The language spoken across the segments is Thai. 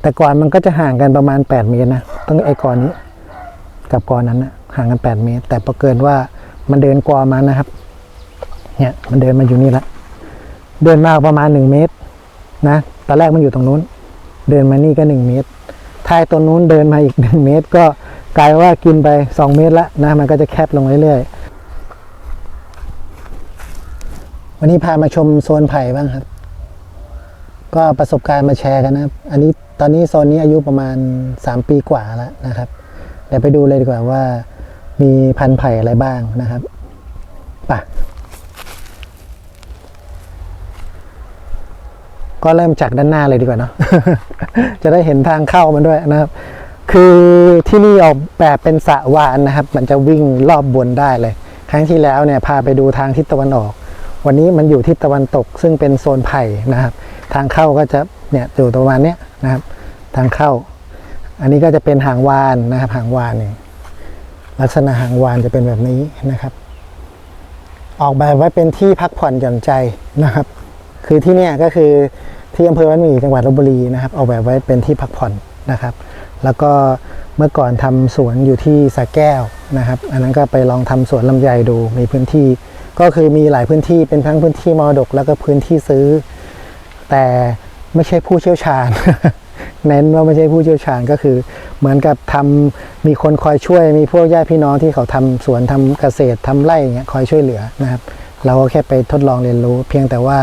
แต่ก่อนมันก็จะห่างกันประมาณ 8 เมตรนะตั้งไอ้กอนนี้ กับกอนนั้นนะห่างกัน 8 เมตร แต่พอเกินว่ามันเดินกอมานะครับ เนี่ยมันเดินมาอยู่นี่ละเดินมาประมาณ 1 เมตร นะตอนแรกมันอยู่ตรงนู้น เดินมานี่ก็ 1 เมตรท้ายตัวนู้นเดินมาอีก 1 เมตร ก็กลายว่ากินไป 2 เมตรละนะมันก็จะแคบลงเรื่อยๆวันนี้พามาชมโซนไผ่บ้างครับ ก็ประสบการณ์มาแชร์กันนะครับ อันนี้ตอนนี้โซนนี้อายุประมาณ 3 ปีกว่าแล้วนะครับ เดี๋ยวไปดูเลยดีกว่าว่ามีพันธุ์ไผ่อะไรบ้างนะครับป่ะก็เริ่มจากด้านหน้าเลยดีกว่าเนาะ จะได้เห็นทางเข้ามันด้วยนะครับ คือที่นี่ออกแบบเป็นสระวานนะครับ มันจะวิ่งรอบบนได้เลย ครั้งที่แล้วเนี่ยพาไปดูทางทิศตะวันออก วันนี้มันอยู่ทิศตะวันตก ซึ่งเป็นโซนไผ่นะครับ ทางเข้าก็จะเนี่ยอยู่ประมาณเนี้ยนะครับ ทางเข้า อันนี้ก็จะเป็นหางวานนะครับหางวานนี่ลักษณะหางวานจะเป็นแบบนี้นะครับ ออกแบบไว้เป็นที่พักผ่อนหย่อนใจนะครับ คือที่เนี่ยก็คือที่อำเภอบ้านหมี่จังหวัดลบบุรีนะครับออกแบบไว้เป็นที่พักผ่อนนะครับ แล้วก็เมื่อก่อนทำสวนอยู่ที่สระแก้วนะครับ อันนั้นก็ไปลองทำสวนลำไยดูมีพื้นที่ ก็คือมีหลายพื้นที่เป็นทั้งพื้นที่มรดก แล้วก็พื้นที่ซื้อ แต่ไม่ใช่ผู้เชี่ยวชาญ เน้นว่าไม่ใช่ผู้เชี่ยวชาญก็คือ เหมือนกับทำมีคนคอยช่วยมีพวกญาติพี่น้องที่เขาทำสวนทำเกษตรทำไร่อย่างเงี้ยคอยช่วยเหลือนะครับ เราก็แค่ไปทดลองเรียนรู้ เพียงแต่ว่า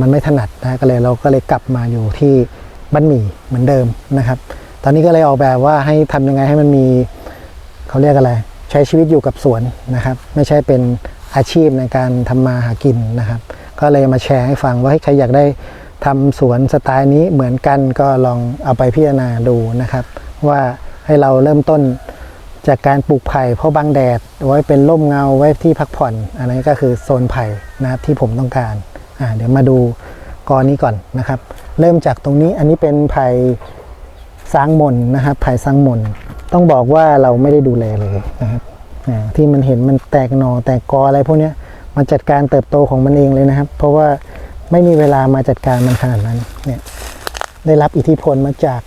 มันไม่ถนัดนะก็เลยเราก็เลยกลับมาอยู่ที่บ้านหมี่เหมือนเดิมนะครับ ตอนนี้ก็เลยออกแบบว่าให้ทำยังไงให้มันมีเขาเรียกอะไร ใช้ชีวิตอยู่กับสวนนะครับ ไม่ใช่เป็นอาชีพในการทำมาหากินนะครับ ก็เลยมาแชร์ให้ฟังว่าให้ใครอยากได้ทำสวนสไตล์นี้เหมือนกันก็ลองเอาไปพิจารณาดูนะครับ ว่าให้เราเริ่มต้นจากการปลูกไผ่เพราะบังแดดไว้เป็นร่มเงาไว้ที่พักผ่อน อันนี้ก็คือโซนไผ่นะครับที่ผมต้องการอ่าเดี๋ยวมาดูกอนี้ก่อนนะครับ เริ่มจากตรงนี้อันนี้เป็นไผ่สร้างมนนะครับไผ่สร้างมนต้องบอกว่าเราไม่ได้ดูแลเลยนะครับที่มันเห็นมันแตกหนอแตกกออะไรพวกนี้ มันจัดการเติบโตของมันเองเลยนะครับ เพราะว่าไม่มีเวลามาจัดการมันขนาดนั้นเนี่ยได้รับอิทธิพลมาจาก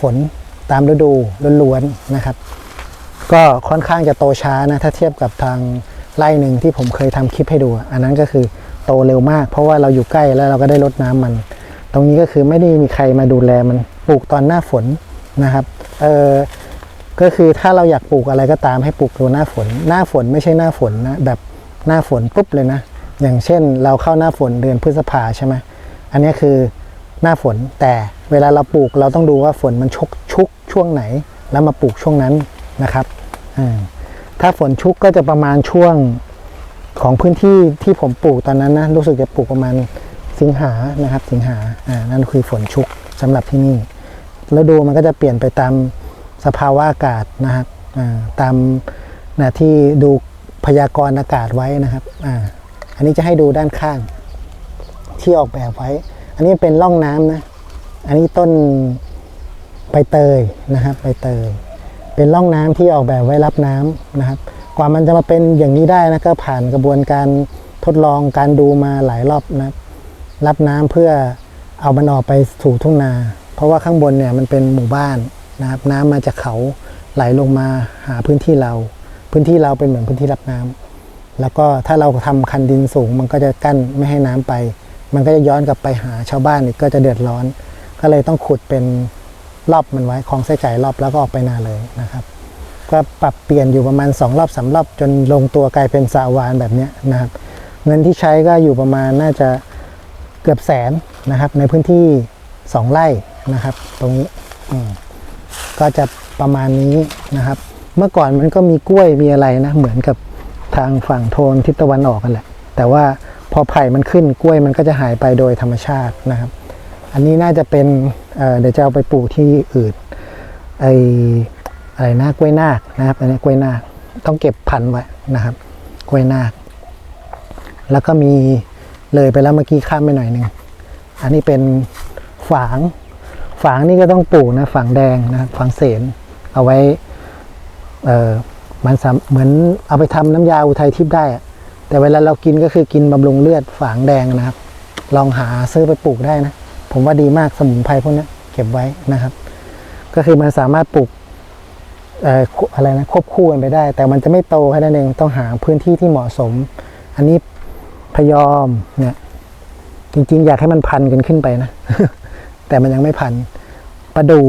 ฝนตามฤดูล้วนๆนะครับ ก็ค่อนข้างจะโตช้านะถ้าเทียบกับทางไร่หนึ่งที่ผมเคยทำคลิปให้ดู อันนั้นก็คือโตเร็วมาก เพราะว่าเราอยู่ใกล้แล้วเราก็ได้รดน้ำมัน ตรงนี้ก็คือไม่ได้มีใครมาดูแลมันปลูกตอนหน้าฝนนะครับเออก็คือถ้าเราอยากปลูกอะไรก็ตามให้ปลูกตัวหน้าฝน หน้าฝนไม่ใช่หน้าฝนนะแบบ หน้าฝนปุ๊บเลยนะ อย่างเช่นเราเข้าหน้าฝนเดือนพฤษภาใช่ไหมอันนี้คือหน้าฝนแต่เวลาเราปลูกเราต้องดูว่าฝนมันชุกชุกช่วงไหน แล้วมาปลูกช่วงนั้นนะครับถ้าฝนชุกก็จะประมาณช่วงของพื้นที่ที่ผมปลูกตอนนั้นนะรู้สึกจะปลูกประมาณสิงหานะครับ สิงหาอ่านั่นคือฝนชุกสำหรับที่นี่แล้วดูมันก็จะเปลี่ยนไปตามสภาวะอากาศนะครับตามนะที่ดู พยากรณ์อากาศไว้นะครับอ่าอันนี้จะให้ดูด้านข้าง ที่ออกแบบไว้ อันนี้เป็นร่องน้ำนะ อันนี้ต้นใบเตยนะครับใบเตย เป็นร่องน้ำที่ออกแบบไว้รับน้ำนะครับ กว่ามันจะมาเป็นอย่างนี้ได้นะก็ผ่านกระบวนการทดลองการดูมาหลายรอบนะรับรับน้ำเพื่อเอามันออกไปสู่ทุ่งนา เพราะว่าข้างบนเนี่ยมันเป็นหมู่บ้านนะครับ น้ำมาจากเขาไหลลงมาหาพื้นที่เรา พื้นที่เราเป็นเหมือนพื้นที่รับน้ำแล้วก็ถ้าเราทำคันดินสูง มันก็จะกั้นไม่ให้น้ำไป มันก็จะย้อนกลับไปหาชาวบ้านอีกก็จะเดือดร้อน ก็เลยต้องขุดเป็นรอบมันไว้คลองไส้ไก่รอบแล้วก็ออกไปนาเลยนะครับ ก็ปรับเปลี่ยนอยู่ประมาณ 2 รอบสารอบจนลงตัวกลายเป็นสาวานแบบนี้นะครับ เงินที่ใช้ก็อยู่ประมาณน่าจะเกือบแสนนะครับ ในพื้นที่ 2 ไร่นะครับ ตรงนี้ก็จะประมาณนี้นะครับ เมื่อก่อนมันก็มีกล้วยมีอะไรนะ เหมือนกับทางฝั่งโทนทิศตะวันออกกันแหละ แต่ว่าพอไผ่มันขึ้นกล้วยมันก็จะหายไปโดยธรรมชาตินะครับ อันนี้น่าจะเป็นเเดี๋ยวจะเอาไปปลูกที่อื่นไออะไรนะกล้วยนาคนะครับอันนี้กล้วยนาคต้องเก็บพันไว้นะครับ กล้วยนาค แล้วก็มีเลยไปแล้วเมื่อกี้ข้ามไปหน่อยหนึ่งอันนี้เป็นฝาง ฝางนี่ก็ต้องปลูกนะฝางแดงนะฝางเสนเอาไว้ เออมันเหมือนเอาไปทำน้ำยาอุทัยทิพย์ได้ แต่เวลาเรากินก็คือกินบำรุงเลือดฝางแดงนะครับ ลองหาซื้อไปปลูกได้นะ ผมว่าดีมากสมุนไพรพวกนี้ยกก็บไว้นะครับ ก็คือมันสามารถปลูกเอ่ออะไรนะควบคู่กันไปได้ แต่มันจะไม่โตแค่นั้นเองต้องหาพื้นที่ที่เหมาะสม อันนี้พยอมเนี่ยจริงๆ อยากให้มันพันกันขึ้นไปนะ แต่มันยังไม่พันประดู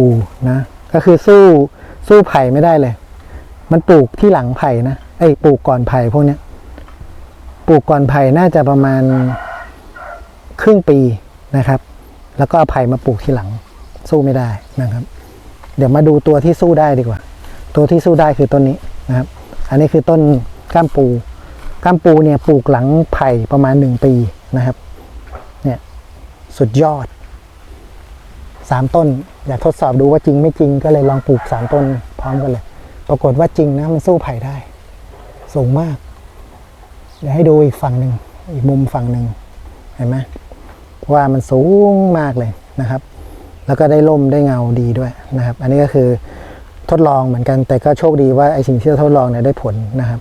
นะ ก็คือสู้สู้ไผ่ไม่ได้เลย มันปลูกที่หลังไผ่นะไอ้ปลูกก่อนไผ่พวกเนี้ยปลูกก่อนไผ่น่าจะประมาณครึ่งปีนะครับ แล้วก็เอาไผ่มาปลูกทีหลังสู้ไม่ได้นะครับ เดี๋ยวมาดูตัวที่สู้ได้ดีกว่า ตัวที่สู้ได้คือต้นนี้นะครับ อันนี้คือต้นก้ามปูก้ามปูเนี่ยปลูกหลังไผ่ประมาณหนึ่งปีนะครับเนี่ยสุดยอดสามต้น อยากทดสอบดูว่าจริงไม่จริงก็เลยลองปลูกสามต้นพร้อมกันเลย ปรากฏว่าจริงนะมันสู้ไผ่ได้ สูงมาก เดี๋ยวให้ดูอีกฝั่งหนึ่งอีกมุมฝั่งหนึ่งเห็นไหมว่ามันสูงมากเลยนะครับ แล้วก็ได้ล่มได้เงาดีด้วยนะครับ อันนี้ก็คือทดลองเหมือนกัน แต่ก็โชคดีว่าไอสิ่งที่เราทดลองเนี่ยได้ผลนะครับ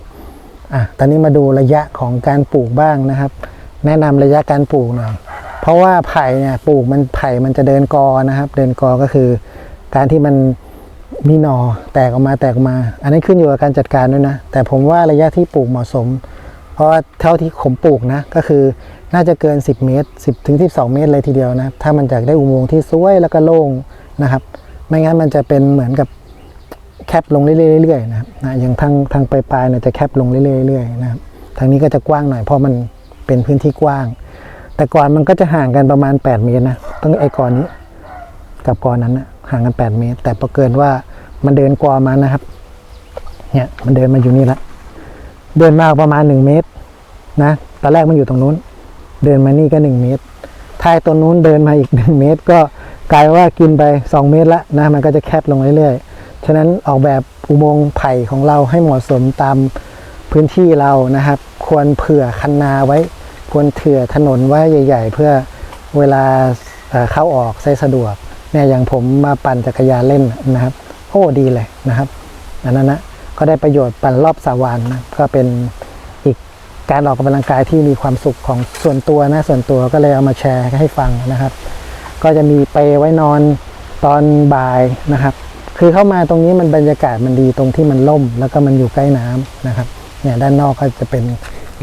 อะตอนนี้มาดูระยะของการปลูกบ้างนะครับ แนะนำระยะการปลูกหน่อยเพราะว่าไผ่เนี่ยปลูกมันไผ่มันจะเดินกอนะครับ เดินกอก็คือ การที่มัน มีหนอแตกออกมาแตกออกมา อันนี้ขึ้นอยู่กับการจัดการด้วยนะ แต่ผมว่าระยะที่ปลูกเหมาะสม เพราะว่าเท่าที่ผมปลูกนะ ก็คือน่าจะเกิน 10 เมตร 10ถึง12 เมตรเลยทีเดียวนะ ถ้ามันอยากได้อุโมงค์ที่สวยแล้วก็โล่งนะครับ ไม่งั้นมันจะเป็นเหมือนกับแคบลงเรื่อยๆนะครับนะอย่างทางทางปลายๆเนี่ยจะแคบลงเรื่อยๆนะครับทางนี้ก็จะกว้างหน่อยเพราะมันเป็นพื้นที่กว้าง แต่ก่อนมันก็จะห่างกันประมาณ 8 เมตรนะตั้งไอ้ก่อนนี้กับกอนั้นนะ ห่างกัน 8 เมตร แต่พอเกินว่ามันเดินกอมานะครับ เนี่ยมันเดินมาอยู่นี่ละเดินมาประมาณ 1 เมตรนะตอนแรกมันอยู่ตรงนู้น เดินมานี่ก็ 1 เมตรท้ายตัวนู้นเดินมาอีก 1 เมตร ก็กลายว่ากินไป 2 เมตรละนะมันก็จะแคบลงเรื่อยๆ ฉะนั้นออกแบบอุโมงค์ไผ่ของเราให้เหมาะสมตามพื้นที่เรานะครับ ควรเผื่อคันนาไว้ ควรเถื่อถนนไว้ใหญ่ ๆ เพื่อเวลาเอ่อเข้าออกใช้สะดวก เนี่ยอย่างผมมาปั่นจักรยานเล่นนะครับ โอ้ดีเลยนะครับอันนั้นนะก็ได้ประโยชน์ปั่นรอบสาวานนะก็เป็นอีกการออกกำลังกายที่มีความสุขของส่วนตัวนะส่วนตัวก็เลยเอามาแชร์ให้ฟังนะครับ ก็จะมีเปไว้นอนตอนบ่ายนะครับ คือเข้ามาตรงนี้มันบรรยากาศมันดีตรงที่มันล่ม แล้วก็มันอยู่ใกล้น้ำนะครับเนี่ยด้านนอกก็จะเป็น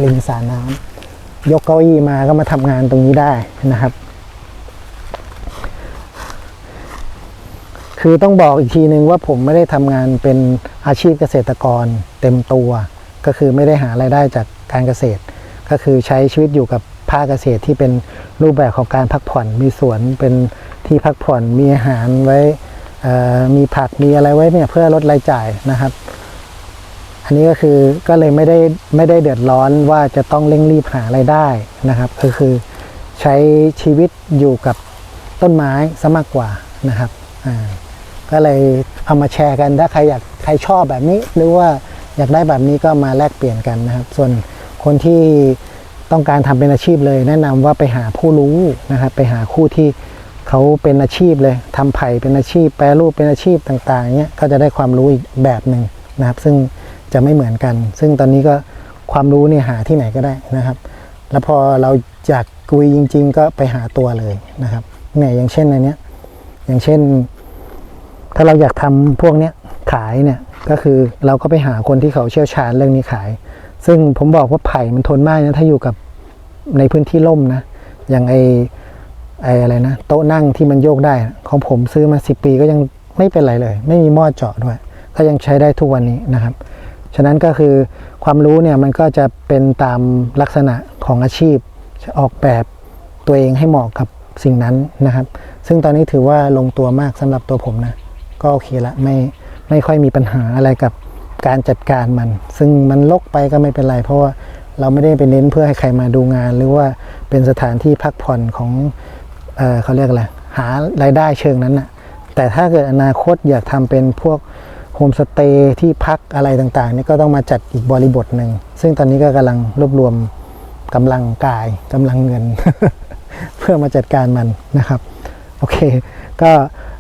ริมสระน้ำยกเก้าอี้มาก็มาทำงานตรงนี้ได้นะครับ คือต้องบอกอีกทีนึงว่าผมไม่ได้ทำงานเป็นอาชีพเกษตรกรเต็มตัว ก็คือไม่ได้หารายได้จากการเกษตร ก็คือใช้ชีวิตอยู่กับภาคเกษตรที่เป็นรูปแบบของการพักผ่อน มีสวนเป็นที่พักผ่อนมีอาหารไว้มีผักมีอะไรไว้เนี่ยเพื่อลดรายจ่ายนะครับ อันนี้ก็คือก็เลยไม่ได้ไม่ได้เดือดร้อนว่าจะต้องเร่งรีบหาไรายได้นะครับ ก็คือใช้ชีวิตอยู่กับต้นไม้ซะมากกว่านะครับอ่า ก็เลยเอามาแชร์กันถ้าใครอยากใครชอบแบบนี้ หรือว่าอยากได้แบบนี้ก็มาแลกเปลี่ยนกันนะครับ ส่วนคนที่ต้องการทำเป็นอาชีพเลย แนะนำว่าไปหาผู้รู้นะครับ ไปหาคู่ที่เขาเป็นอาชีพเลยทำไผ่เป็นอาชีพ แปรรูปเป็นอาชีพต่างๆเนี้ยก็จะได้ความรู้อีกแบบหนึ่งนะครับ ซึ่งจะไม่เหมือนกัน ซึ่งตอนนี้ก็ความรู้เนี่ยหาที่ไหนก็ได้นะครับ แล้วพอเราอยากกุยจริง ๆ ก็ไปหาตัวเลยนะครับเนี่ยอย่างเช่นในเนี้ยอย่างเช่น ถ้าเราอยากทำพวกเนี้ยขายเนี่ยก็คือเราก็ไปหาคนที่เขาเชี่ยวชาญเรื่องนี้ขาย ซึ่งผมบอกว่าไผ่มันทนมากนะถ้าอยู่กับในพื้นที่ร่มนะ อย่างไอไออะไรนะ โต๊ะนั่งที่มันโยกได้ ของผมซื้อมาสิปีก็ยังไม่เป็นไรเลย ไม่มีหม้อเจาะด้วย ก็ยังใช้ได้ทุกวันนี้นะครับ ฉะนั้นก็คือความรู้เนี่ยมันก็จะเป็นตามลักษณะของอาชีพออกแบบตัวเองให้เหมาะกับสิ่งนั้นนะครับ ซึ่งตอนนี้ถือว่าลงตัวมากสำหรับตัวผมนะ ก็โอเคละไม่ไม่ค่อยมีปัญหาอะไรกับการจัดการมัน ซึ่งมันลกไปก็ไม่เป็นไร เพราะว่าเราไม่ได้ไปเน้นเพื่อให้ใครมาดูงาน หรือว่าเป็นสถานที่พักผ่อนของเออเขาเรียกอะไรหารายได้เชิงนั้นนะแต่ถ้าเกิดอนาคตอยากทำเป็นพวกโฮมสเตย์ที่พักอะไรต่างๆนี่ก็ต้องมาจัดอีกบริบทหนึ่ง ซึ่งตอนนี้ก็กำลังรวบรวมกำลังกายกำลังเงิน เพื่อมาจัดการมันนะครับ โอเค ก็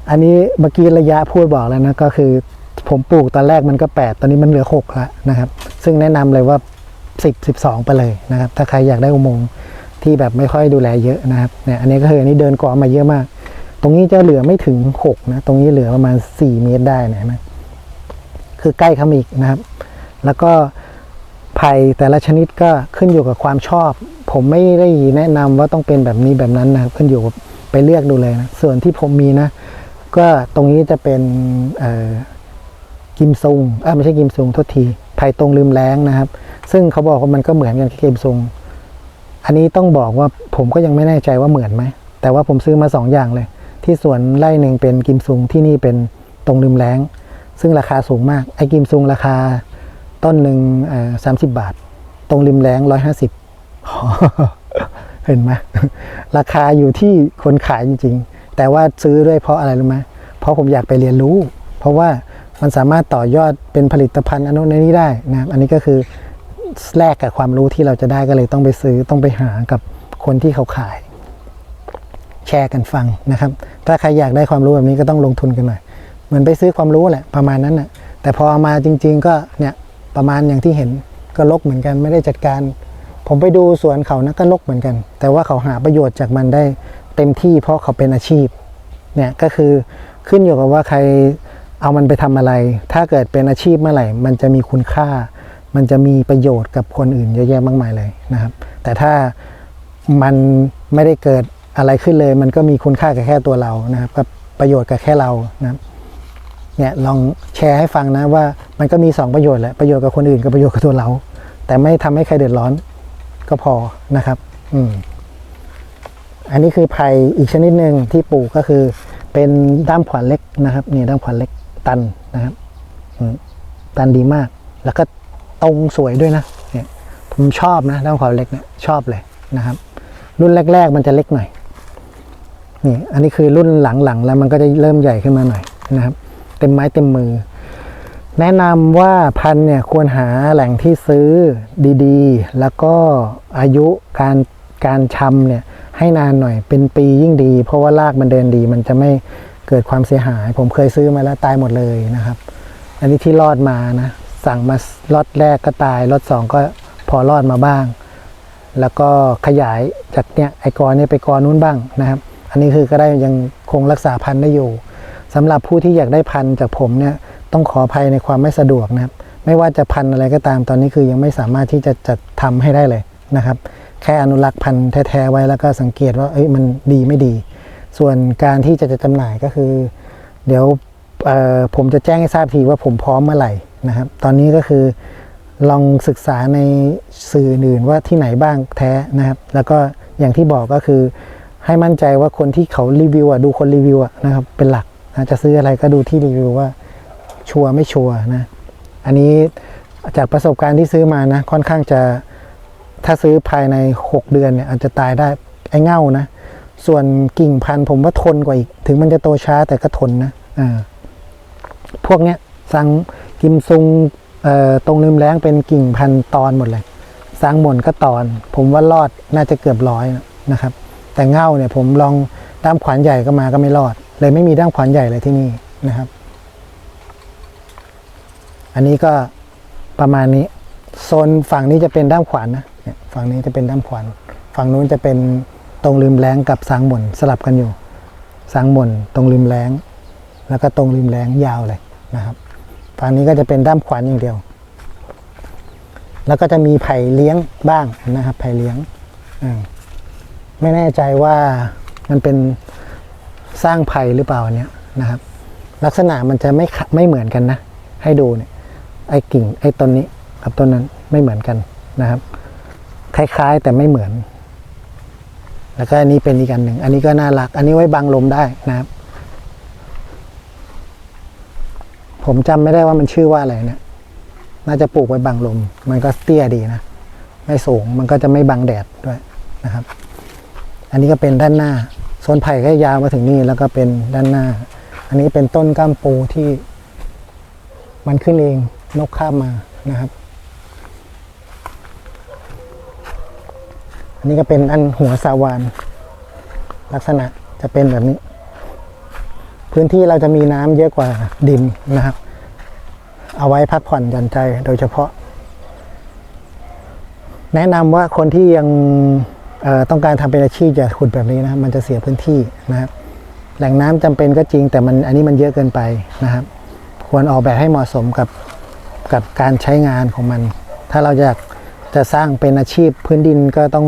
อันนี้เมื่อกี้ระยะพูดบอกแล้วนะก็คือผมปลูกตอนแรกมันก็ 8 ตอนนี้มันเหลือ6แล้วนะครับ ซึ่งแนะนำเลยว่า 10 12 ไปเลยนะครับ ถ้าใครอยากได้อุโมงค์ที่แบบไม่ค่อยดูแลเยอะนะครับเนี่ยอันนี้ก็คืออันนี้เดินกอมาเยอะมาก ตรงนี้จะเหลือไม่ถึงหกนะ ตรงนี้เหลือประมาณสี่เมตรได้นะนไหมคือใกล้เข้ามาอีกนะครับ แล้วก็ไผ่แต่ละชนิดก็ขึ้นอยู่กับความชอบ ผมไม่ได้แนะนำว่าต้องเป็นแบบนี้แบบนั้นนะครับ ขึ้นอยู่กับไปเลือกดูเลยนะส่วนที่ผมมีนะ ก็ตรงนี้จะเป็นกิมซุงอ่าไม่ใช่กิมซุงโทษทีไผ่ตรงลืมแรงนะครับ ซึ่งเขาบอกว่ามันก็เหมือนกันกับกิมซุงอันนี้ต้องบอกว่าผมก็ยังไม่แน่ใจว่าเหมือนไหม แต่ว่าผมซื้อมาสองอย่างเลย ที่สวนไร่หนึ่งเป็นกิมซุงที่นี่เป็นตรงลืมแรงซึ่งราคาสูงมาก ไอ้กิมซุงราคาต้นหนึ่งสามสิบบาท ตรงริมแรงร้อยห้าสิบเห็นไหมราคาอยู่ที่คนขายจริง ๆ แต่ว่าซื้อด้วยเพราะอะไรรู้ไหมเพราะผมอยากไปเรียนรู้ เพราะว่ามันสามารถต่อยอดเป็นผลิตภัณฑ์อนนู้อนี้ได้นะครับอันนี้ก็คือแลกกับความรู้ที่เราจะได้ก็เลยต้องไปซื้อต้องไปหากับคนที่เขาขาย แชร์กันฟังนะครับ ถ้าใครอยากได้ความรู้แบบนี้ก็ต้องลงทุนกันหน่อยเหมือนไปซื้อความรู้แหละประมาณนั้นแหะแต่พอเอามาจริง ๆ ก็เนี่ยประมาณอย่างที่เห็นก็ลกเหมือนกันไม่ได้จัดการ ผมไปดูสวนเขานะก็ลกเหมือนกัน แต่ว่าเขาหาประโยชน์จากมันได้ เต็มที่เพราะเขาเป็นอาชีพเนี่ยก็คือขึ้นอยู่กับว่าใครเอามันไปทำอะไร ถ้าเกิดเป็นอาชีพเมื่อไหร่ มันจะมีคุณค่า มันจะมีประโยชน์กับคนอื่นเยอะแยะมากมายเลยนะครับ แต่ถ้ามันไม่ได้เกิดอะไรขึ้นเลย มันก็มีคุณค่ากับแค่ตัวเรานะครับกับประโยชน์กับแค่เรานะเนี่ยลองแชร์ให้ฟังนะว่ามันก็มีสองประโยชน์แหละประโยชน์กับคนอื่นกับประโยชน์กับตัวเรา แต่ไม่ทำให้ใครเดือดร้อนก็พอนะครับ อืม อันนี้คือไผ่อีกชนิดหนึ่งที่ปลูกก็คือ เป็นด้ามขวานเล็กนะครับนี่ด้ามขวานเล็กตันนะครับตันดีมาก แล้วก็ตรงสวยด้วยนะเนี่ยผมชอบนะด้ามขวานเล็กเนี่ยชอบเลยนะครับ รุ่นแรก ๆ มันจะเล็กหน่อยนี่อันนี้คือรุ่นหลังๆแล้วมันก็จะเริ่มใหญ่ขึ้นมาหน่อยนะครับ เต็มไม้เต็มมือ แนะนำว่าพันเนี่ยควรหาแหล่งที่ซื้อดีๆ แล้วก็อายุการการชำเนี่ย ให้นานหน่อยเป็นปียิ่งดี เพราะว่ารากมันเดินดี มันจะไม่เกิดความเสียหาย ผมเคยซื้อมาแล้วตายหมดเลยนะครับ อันนี้ที่รอดมานะ สั่งมาล็อตแรกก็ตายล็อตสองก็พอรอดมาบ้าง แล้วก็ขยายจากเนี่ยไอกรเนี่ยไปกรนู้นบ้างนะครับ อันนี้คือก็ได้ยังคงรักษาพันธุ์ได้อยู่สำหรับผู้ที่อยากได้พันธุ์จากผมเนี่ยต้องขออภัยในความไม่สะดวกนะครับ ไม่ว่าจะพันธุ์อะไรก็ตามตอนนี้คือยังไม่สามารถที่จะจัดทำให้ได้เลยนะครับ แค่อนุรักษ์พันธุ์แท้ๆไว้แล้วก็สังเกตว่าเอ้ยมันดีไม่ดี ส่วนการที่จะจะจำหน่ายก็คือ เดี๋ยวผมจะแจ้งให้ทราบทีว่าผมพร้อมเมื่อไหร่นะครับ ตอนนี้ก็คือลองศึกษาในสื่ออื่นว่าที่ไหนบ้างแท้นะครับ แล้วก็อย่างที่บอกก็คือให้มั่นใจว่าคนที่เขารีวิวอะดูคนรีวิวอะนะครับเป็นหลักนะจะซื้ออะไรก็ดูที่รีวิวว่าชัวร์ไม่ชัวร์นะ อันนี้จากประสบการณ์ที่ซื้อมานะค่อนข้างจะ ถ้าซื้อภายใน 6 เดือนเนี่ยอาจจะตายได้ไอ้เง่านะ ส่วนกิ่งพันธุ์ผมว่าทนกว่าอีก ถึงมันจะโตช้าแต่ก็ทนนะอ่าพวกเนี้ยสังกิมซุงเอ่อตรงริมแรงเป็นกิ่งพันธุ์ตอนหมดเลยสังหมนก็ตอน ผมว่ารอดน่าจะเกือบร้อยนะครับ แต่เง่าเนี่ยผมลองด้ามขวานใหญ่ก็มาก็ไม่รอด เลยไม่มีด้ามขวานใหญ่เลยที่นี่นะครับ อันนี้ก็ประมาณนี้โซนฝั่งนี้จะเป็นด้ามขวานนะ ฝั่งนี้จะเป็นด้ามขวานฝั่งนู้นจะเป็นตรงริมแรงกับสางหม่นสลับกันอยู่ สางหม่นตรงริมแรงแล้วก็ตรงริมแรงยาวเลยนะครับฝั่งนี้ก็จะเป็นด้ามขวานอย่างเดียว แล้วก็จะมีไผ่เลี้ยงบ้างนะครับไผ่เลี้ยงไม่แน่ใจว่ามันเป็นสร้างภัยหรือเปล่าอันเนี้ยนะครับ ลักษณะมันจะไม่ไม่เหมือนกันนะ ให้ดูเนี่ยไอ้กิ่งไอ้ต้นนี้กับต้นนั้นไม่เหมือนกันนะครับ คล้าย ๆ แต่ไม่เหมือน แล้วก็อันนี้เป็นอีกอันหนึ่ง อันนี้ก็น่ารัก อันนี้ไว้บังลมได้นะครับ ผมจำไม่ได้ว่ามันชื่อว่าอะไรเนี่ย น่าจะปลูกไว้บังลม มันก็เตี้ยดีนะ ไม่สูง มันก็จะไม่บังแดดด้วยนะครับ อันนี้ก็เป็นด้านหน้า โซนไผ่ก็ยาวมาถึงนี่แล้วก็เป็นด้านหน้า อันนี้เป็นต้นก้ามปูที่มันขึ้นเองนกข้ามมานะครับ นนี้ก็เป็นอันหัวสาวาน ลักษณะจะเป็นแบบนี้ พื้นที่เราจะมีน้ำเยอะกว่าดินนะครับ เอาไว้พักผ่อนหย่อนใจโดยเฉพาะ แนะนำว่าคนที่ยังต้องการทำเป็นอาชีพอย่าขุดแบบนี้นะมันจะเสียพื้นที่นะครับ แหล่งน้ำจำเป็นก็จริง แต่มันอันนี้มันเยอะเกินไปนะครับ ควรออกแบบให้เหมาะสมกับกับการใช้งานของมัน ถ้าเราอยาก จะสร้างเป็นอาชีพพื้นดินก็ต้อง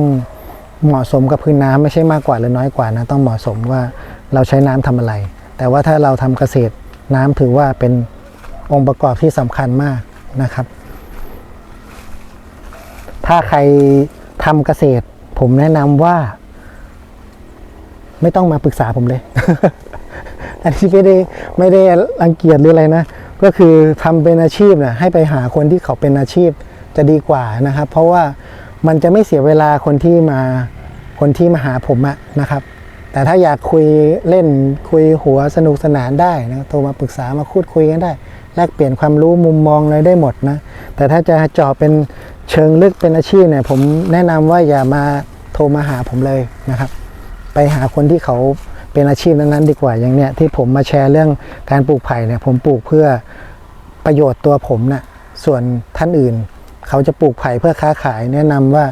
เหมาะสมกับพื้นน้ำไม่ใช่มากกว่าหรือน้อยกว่านะต้องเหมาะสมว่าเราใช้น้ำทำอะไร แต่ว่าถ้าเราทำเกษตรน้ำถือว่าเป็นองค์ประกอบที่สำคัญมากนะครับ ถ้าใครทำเกษตร ผมแนะนำว่า ไม่ต้องมาปรึกษาผมเลย อันนี้ไม่ได้ไม่ได้รังเกียจหรืออะไรนะ ก็คือทำเป็นอาชีพนะให้ไปหาคนที่เขาเป็นอาชีพ จะดีกว่านะครับ เพราะว่ามันจะไม่เสียเวลาคนที่มาคนที่มาหาผมอะนะครับ แต่ถ้าอยากคุยเล่นคุยหัวสนุกสนานได้นะโทรมาปรึกษามาพูดคุยกันได้ แลกเปลี่ยนความรู้มุมมองอะไรได้หมดนะ แต่ถ้าจะเจาะเป็นเชิงลึกเป็นอาชีพเนี่ยผมแนะนำว่าอย่ามาโทรมาหาผมเลยนะครับ ไปหาคนที่เขาเป็นอาชีพนั้นๆดีกว่าอย่างเนี้ยที่ผมมาแชร์เรื่องการปลูกไผ่เนี่ยผมปลูกเพื่อประโยชน์ตัวผมนะ่ะส่วนท่านอื่น เขาจะปลูกไผ่เพื่อค้าขายแนะนำว่า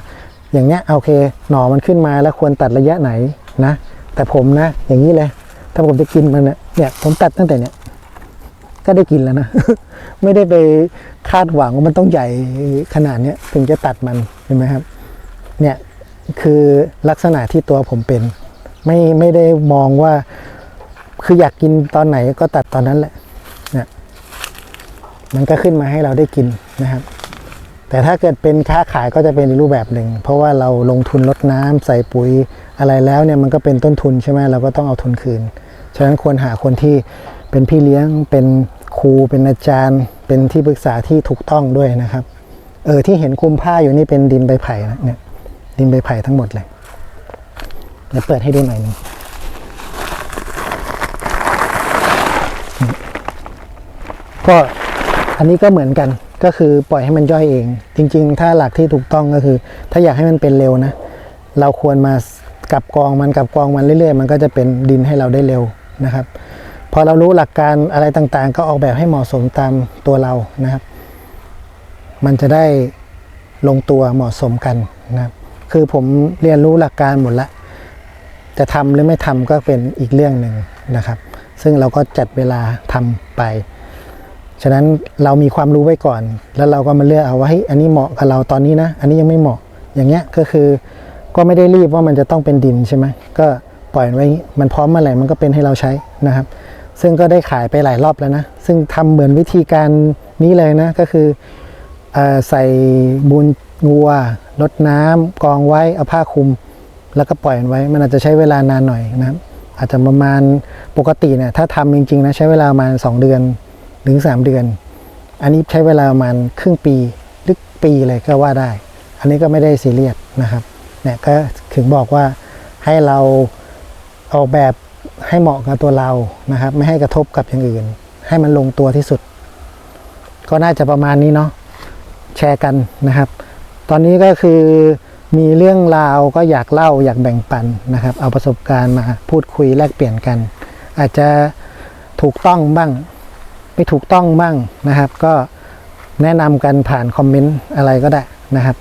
อย่างเนี้ยโอเค หน่อมันขึ้นมาแล้วควรตัดระยะไหนนะ แต่ผมนะ อย่างนี้เลย ถ้าผมจะกินมันเนี่ยเนี่ยผมตัดตั้งแต่เนี่ยก็ได้กินแล้วนะ ไม่ได้ไปคาดหวังว่ามันต้องใหญ่ขนาดเนี้ยถึงจะตัดมันเห็นไหมครับ เนี่ยคือลักษณะที่ตัวผมเป็น ไม่ไม่ได้มองว่า คืออยากกินตอนไหนก็ตัดตอนนั้นแหละเนี่ยมันก็ขึ้นมาให้เราได้กินนะครับ แต่ถ้าเกิดเป็นค้าขายก็จะเป็นรูปแบบหนึ่ง เพราะว่าเราลงทุนลดน้ำใส่ปุ๋ยอะไรแล้วเนี่ยมันก็เป็นต้นทุนใช่ไหมเราก็ต้องเอาทุนคืน ฉะนั้นควรหาคนที่เป็นพี่เลี้ยง เป็นครู เป็นอาจารย์ เป็นที่ปรึกษาที่ถูกต้องด้วยนะครับ เออที่เห็นคลุมผ้าอยู่นี่เป็นดินใบไผ่นะเนี่ยดินใบไผ่ทั้งหมดเลยเดี๋ยวเปิดให้ดูหน่อยนึงก็อันนี้ก็เหมือนกัน ก็คือปล่อยให้มันย่อยเอง จริง ๆ ถ้าหลักที่ถูกต้องก็คือ ถ้าอยากให้มันเป็นเร็วนะ เราควรมากลับกองมันกลับกองมันเรื่อยๆ มันก็จะเป็นดินให้เราได้เร็วนะครับ พอเรารู้หลักการอะไรต่างๆ ก็ออกแบบให้เหมาะสมตามตัวเรานะครับ มันจะได้ลงตัวเหมาะสมกันนะครับ คือผมเรียนรู้หลักการหมดละจะทำหรือไม่ทำก็เป็นอีกเรื่องหนึ่งนะครับ ซึ่งเราก็จัดเวลาทำไป ฉะนั้นเรามีความรู้ไว้ก่อน แล้วเราก็มาเลือกเอาว่าเฮ้ยอันนี้เหมาะกับเราตอนนี้นะ อันนี้ยังไม่เหมาะอย่างเงี้ยก็คือก็ไม่ได้รีบว่ามันจะต้องเป็นดินใช่ไหมก็ปล่อยไว้มันพร้อมเมื่อไหร่มันก็เป็นให้เราใช้นะครับ ซึ่งก็ได้ขายไปหลายรอบแล้วนะ ซึ่งทำเหมือนวิธีการนี้เลยนะก็คืออใส่บูนงัวลดน้ำกองไว้เอาผ้าคลุม แล้วก็ปล่อยมันไว้ มันอาจจะใช้เวลานานหน่อยนะครับอาจจะประมาณปกติเนี่ยถ้าทำจริงๆนะใช้เวลาประมาณ 2 เดือน ถึง 3 เดือน อันนี้ใช้เวลาประมาณครึ่งปีหรือปีเลยก็ว่าได้ อันนี้ก็ไม่ได้ซีเรียสนะครับเนี่ยก็ถึงบอกว่าให้เราออกแบบให้เหมาะกับตัวเรานะครับ ไม่ให้กระทบกับอย่างอื่น ให้มันลงตัวที่สุด ก็น่าจะประมาณนี้เนาะแชร์กันนะครับ ตอนนี้ก็คือมีเรื่องราวก็อยากเล่าอยากแบ่งปันนะครับ เอาประสบการณ์มาพูดคุยแลกเปลี่ยนกัน อาจจะถูกต้องบ้าง ไม่ถูกต้องบ้างนะครับ ก็แนะนำกันผ่านคอมเมนต์อะไรก็ได้นะครับ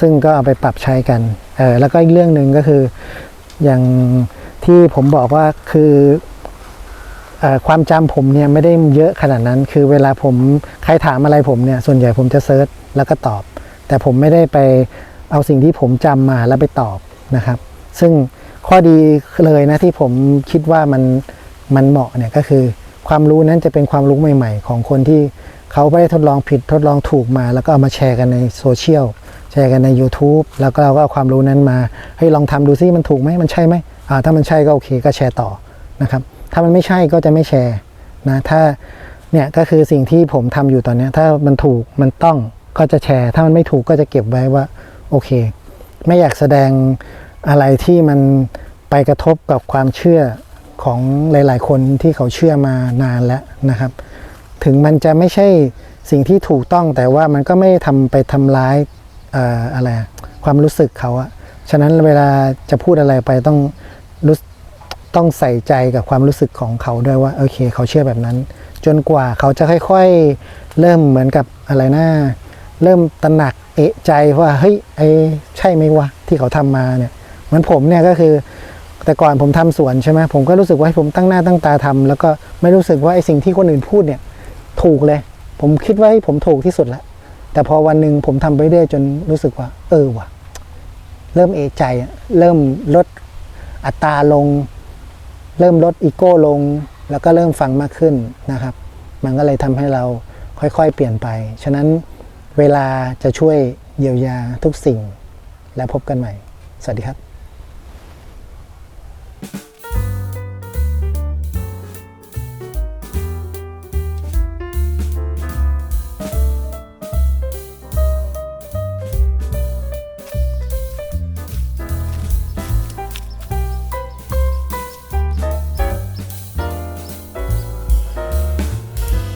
ซึ่งก็เอาไปปรับใช้กันเออแล้วก็อีกเรื่องหนึ่งก็คืออย่างที่ผมบอกว่าคือออความจำผมเนี่ยไม่ได้เยอะขนาดนั้น คือเวลาผมใครถามอะไรผมเนี่ยส่วนใหญ่ผมจะเซิร์ชแล้วก็ตอบ แต่ผมไม่ได้ไปเอาสิ่งที่ผมจำมาแล้วไปตอบนะครับ ซึ่งข้อดีเลยนะที่ผมคิดว่ามันมันเหมาะเนี่ยก็คือ ความรู้นั้นจะเป็นความรู้ใหม่ ๆ ของคนที่เขาไม่ได้ทดลองผิดทดลองถูกมา แล้วก็เอามาแชร์กันในโซเชียลแชร์กันใน YouTube แล้วก็เราก็เอาความรู้นั้นมาให้ลองทำดูซิมันถูกไหมมันใช่ไหมถ้ามันใช่ก็โอเคก็แชร์ต่อนะครับถ้ามันไม่ใช่ก็จะไม่แชร์นะถ้าเนี่ยก็คือสิ่งที่ผมทำอยู่ตอนนี้ถ้ามันถูกมันต้องก็จะแชร์ ถ้ามันไม่ถูกก็จะเก็บไว้ว่าโอเค ไม่อยากแสดงอะไรที่มันไปกระทบกับความเชื่อ ของหลาย ๆ คนที่เขาเชื่อมานานแล้วนะครับ ถึงมันจะไม่ใช่สิ่งที่ถูกต้องแต่ว่ามันก็ไม่ทำไปทำร้ายออะไรความรู้สึกเขาอะฉะนั้นเวลาจะพูดอะไรไปต้องรู้ต้องใส่ใจกับความรู้สึกของเขาด้วยว่าโอเค เขาเชื่อแบบนั้น จนกว่าเขาจะค่อย ๆ เริ่มเหมือนกับอะไรนะเริ่มตระหนักเอะใจว่าเฮ้ยไอใช่ไหมวะที่เขาทำมาเนี่ยเหมือนผมเนี่ยก็คือ แต่ก่อนผมทำสวนใช่ไหมผมก็รู้สึกว่าให้ผมตั้งหน้าตั้งตาทำแล้วก็ไม่รู้สึกว่าไอ้สิ่งที่คนอื่นพูดเนี่ยถูกเลย ผมคิดว่าให้ผมถูกที่สุดแล้วแต่พอวันหนึ่งผมทำไปเรื่อยจนรู้สึกว่า เออว่ะ เริ่มเอใจ เริ่มลดอัตราลง เริ่มลดอีโก้ลง แล้วก็เริ่มฟังมากขึ้นนะครับ มันก็เลยทำให้เราค่อยๆ เปลี่ยนไป ฉะนั้นเวลาจะช่วยเยียวยาทุกสิ่ง และพบกันใหม่ สวัสดีครับ